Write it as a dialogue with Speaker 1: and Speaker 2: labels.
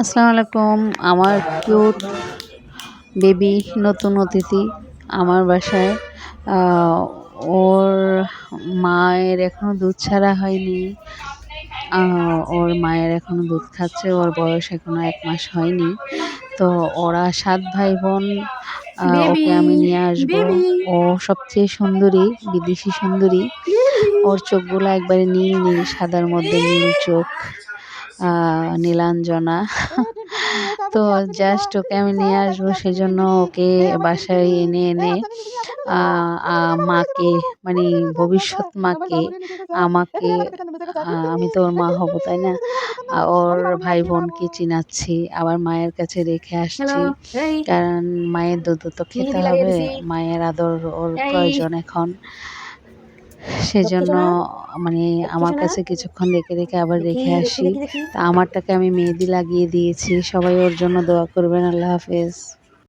Speaker 1: আসসালামু আলাইকুম। আমার কিউট বেবি নতুন অতিথি আমার বাসায়। ওর মায়ের এখনও দুধ ছাড়া হয়নি। ওর মায়ের এখনও দুধ খাচ্ছে। ওর বয়স এখনও এক মাস হয়নি। তো ওরা সাত ভাই বোন ওকে আমি নিয়ে আসব। ও সবচেয়ে সুন্দরী বিদেশি সুন্দরী। ওর চোখগুলো একবারে নীল নীল সাদার মধ্যে নীল চোখ। নীলাঞ্জনা। তো জাস্ট ওকে আমি নিয়ে আসব সেজন্য ওকে বাসায় এনে এনে মাকে মানে ভবিষ্যৎ মাকে আমাকে আমি তো ওর মা হব তাই না? ওর ভাই বোনকে চিনাচ্ছি আবার মায়ের কাছে রেখে আসছি। কারণ মায়ের দুধ তো খেতে হবে মায়ের আদর ওর প্রয়োজন এখন। সেজন্য মানে আমার কাছে কিছুক্ষণ রেখে রেখে আবার রেখে আসি। তা আমারটাকে আমি মেহেদি লাগিয়ে দিয়েছি। সবাই ওর জন্য দোয়া করবেন। আল্লাহ হাফেজ।